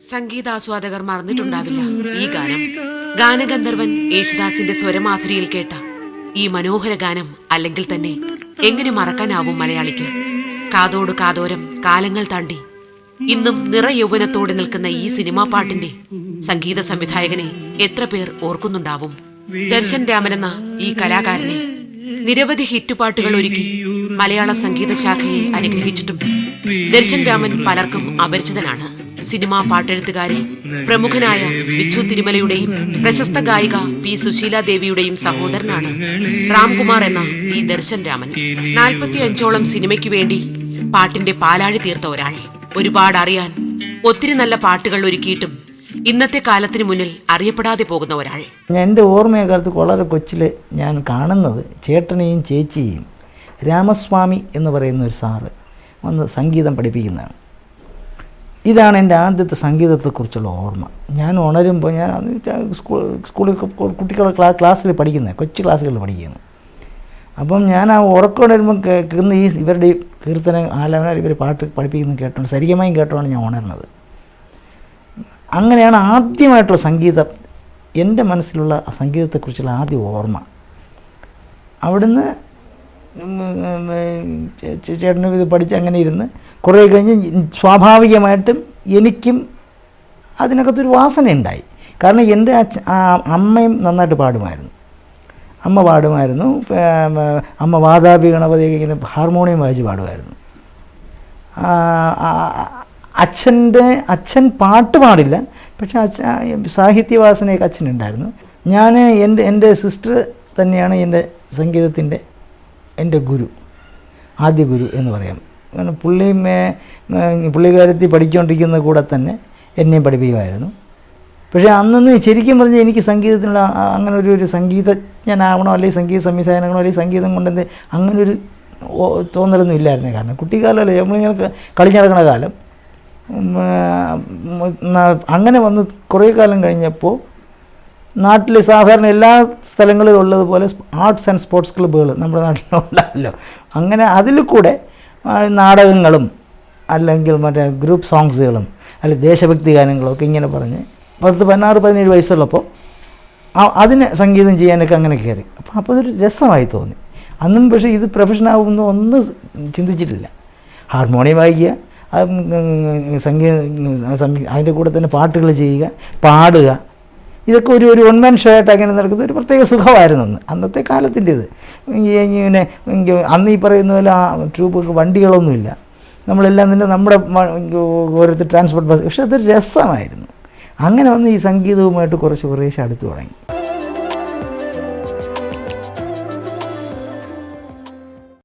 സംഗീതാസ്വാദകർ മറന്നിട്ടുണ്ടാവില്ല. ഈ ഗാനം ഗാനഗന്ധർവൻ യേശുദാസിന്റെ സ്വരമാധുരിയിൽ കേട്ട. ഈ മനോഹര ഗാനം അല്ലെങ്കിൽ തന്നെ എങ്ങനെ മറക്കാനാവും മലയാളിക്ക്? കാതോട് കാതോരം കാലങ്ങൾ താണ്ടി. ഇന്നും നിറ യൗവനത്തോടെ നിൽക്കുന്ന ഈ സിനിമാ പാട്ടിന്റെ സംഗീത സംവിധായകനെ എത്ര പേർ ഓർക്കുന്നുണ്ടാവും? ദർശൻ രാമനെന്ന ഈ കലാകാരനെ നിരവധി ഹിറ്റ് പാട്ടുകൾ ഒരുക്കി മലയാള സംഗീത ശാഖയെ അനുഗ്രഹിച്ചിട്ടും ദർശൻ രാമൻ പലർക്കും അപരിചിതനാണ്. സിനിമാ പാട്ടെഴുത്തുകാരിൽ പ്രമുഖനായ ബിച്ചു തിരുമലയുടെയും പ്രശസ്ത ഗായിക പി സുശീല ദേവിയുടെയും സഹോദരനാണ് രാംകുമാർ എന്ന ഈ ദർശൻ രാമൻ. നാൽപ്പത്തി അഞ്ചോളം സിനിമയ്ക്കു വേണ്ടി പാട്ടിന്റെ പാലാഴി തീർത്ത ഒരാൾ. ഒരുപാട് അറിയാൻ ഒത്തിരി നല്ല പാട്ടുകൾ ഒരുക്കിയിട്ടും ഇന്നത്തെ കാലത്തിന് മുന്നിൽ അറിയപ്പെടാതെ പോകുന്ന ഒരാൾ. എന്റെ ഓർമ്മയകാലത്ത് വളരെ കൊച്ചിൽ ഞാൻ കാണുന്നത് ചേട്ടനെയും ചേച്ചിയെയും രാമസ്വാമി എന്ന് പറയുന്ന ഒരു സാറ് വന്ന് സംഗീതം പഠിപ്പിക്കുന്നതാണ്. ഇതാണ് എന്റെ ആദ്യത്തെ സംഗീതത്തെക്കുറിച്ചുള്ള ഓർമ്മ. ഞാൻ ഉണരുമ്പോൾ ഞാൻ സ്കൂൾ സ്കൂളിൽ കുട്ടികളെ ക്ലാ ക്ലാസ്സിൽ പഠിക്കുന്നത് കൊച്ചു ക്ലാസ്സുകളിൽ പഠിക്കുന്നത് അപ്പം ഞാൻ ആ ഉറക്കം ഉണരുമ്പോൾ കേൾക്കുന്ന ഈ ഇവരുടെ കീർത്തന ആലാപന ഇവർ പാട്ട് പഠിപ്പിക്കുന്നത് കേട്ടോണ്ട് ശരിയമായും കേട്ടോണ്ട് ഞാൻ ഉണരുന്നത്. അങ്ങനെയാണ് ആദ്യമായിട്ടുള്ള സംഗീതം എന്റെ മനസ്സിലുള്ള സംഗീതത്തെക്കുറിച്ചുള്ള ആദ്യ ഓർമ്മ. അവിടുന്ന് ചേട്ടനും ഇത് പഠിച്ച് അങ്ങനെ ഇരുന്ന് കുറേ കഴിഞ്ഞ് സ്വാഭാവികമായിട്ടും എനിക്കും അതിനകത്തൊരു വാസന ഉണ്ടായി കാരണം എന്റെ അമ്മയും നന്നായിട്ട് പാടുമായിരുന്നു. അമ്മ പാടുമായിരുന്നു. അമ്മ വാതാപി ഗണപതിയൊക്കെ ഇങ്ങനെ ഹാർമോണിയം വായിച്ച് പാടുമായിരുന്നു. അച്ഛന്റെ അച്ഛൻ പാട്ട് പാടില്ല. പക്ഷേ അച്ഛ സാഹിത്യവാസനയൊക്കെ അച്ഛനുണ്ടായിരുന്നു. ഞാൻ എന്റെ എന്റെ സിസ്റ്റർ തന്നെയാണ് എന്റെ സംഗീതത്തിന്റെ എന്റെ ഗുരു ആദ്യ ഗുരു എന്ന് പറയാം. കാരണം പുള്ളി മേ- മേ- പഠിച്ചുകൊണ്ടിരിക്കുന്ന കൂടെ തന്നെ എന്നെയും പഠിപ്പിക്കുമായിരുന്നു. പക്ഷേ അന്നെന്ന് ശരിക്കും പറഞ്ഞാൽ എനിക്ക് സംഗീതത്തിനുള്ള അങ്ങനെ ഒരു ഒരു സംഗീതജ്ഞനാവണോ അല്ലെങ്കിൽ സംഗീത സംവിധാനങ്ങളോ അല്ലെങ്കിൽ സംഗീതം കൊണ്ടെന്ത് അങ്ങനെ ഒരു തോന്നലൊന്നും ഇല്ലായിരുന്നു. കാരണം കുട്ടിക്കാലമല്ലേ നമ്മളിങ്ങനെ കളിച്ച് കാലം. അങ്ങനെ വന്ന് കുറേ കാലം കഴിഞ്ഞപ്പോൾ നാട്ടിൽ സാധാരണ എല്ലാ സ്ഥലങ്ങളിലും ഉള്ളതുപോലെ ആർട്സ് ആൻഡ് സ്പോർട്സ് ക്ലബ്ബുകൾ നമ്മുടെ നാട്ടിലുണ്ടല്ലോ. അങ്ങനെ അതിൽ കൂടെ നാടകങ്ങളും അല്ലെങ്കിൽ മറ്റേ ഗ്രൂപ്പ് സോങ്സുകളും അല്ലെങ്കിൽ ദേശഭക്തി ഗാനങ്ങളും ഒക്കെ ഇങ്ങനെ പറഞ്ഞ് പത്ത് പതിനാറ് പതിനേഴ് വയസ്സുള്ളപ്പോൾ അതിന് സംഗീതം ചെയ്യാനൊക്കെ അങ്ങനെ കയറി. അപ്പോൾ അപ്പോൾ അതൊരു രസമായി തോന്നി. അന്നും പക്ഷേ ഇത് പ്രൊഫഷനാകുമെന്ന് ഒന്നും ചിന്തിച്ചിട്ടില്ല. ഹാർമോണിയം വായിക്കുക സംഗീത അതിന്റെ കൂടെ തന്നെ പാട്ടുകൾ ചെയ്യുക പാടുക ഇതൊക്കെ ഒരു ഒരു വൺ മാൻ ഷോ ആയിട്ട് അങ്ങനെ നടക്കുന്ന ഒരു പ്രത്യേക സുഖമായിരുന്നു അന്ന്. അന്നത്തെ കാലത്തിന്റെ ഇത് പിന്നെ അന്ന് ഈ പറയുന്ന പോലെ ആ ട്യൂബൊക്കെ വണ്ടികളൊന്നുമില്ല. നമ്മളെല്ലാം തന്നെ നമ്മുടെ ഓരോരുത്തർ ട്രാൻസ്പോർട്ട് ബസ് പക്ഷേ അതൊരു രസമായിരുന്നു. അങ്ങനെ വന്ന് ഈ സംഗീതവുമായിട്ട് കുറച്ച് കുറേശ്ശെ അടുത്ത് തുടങ്ങി.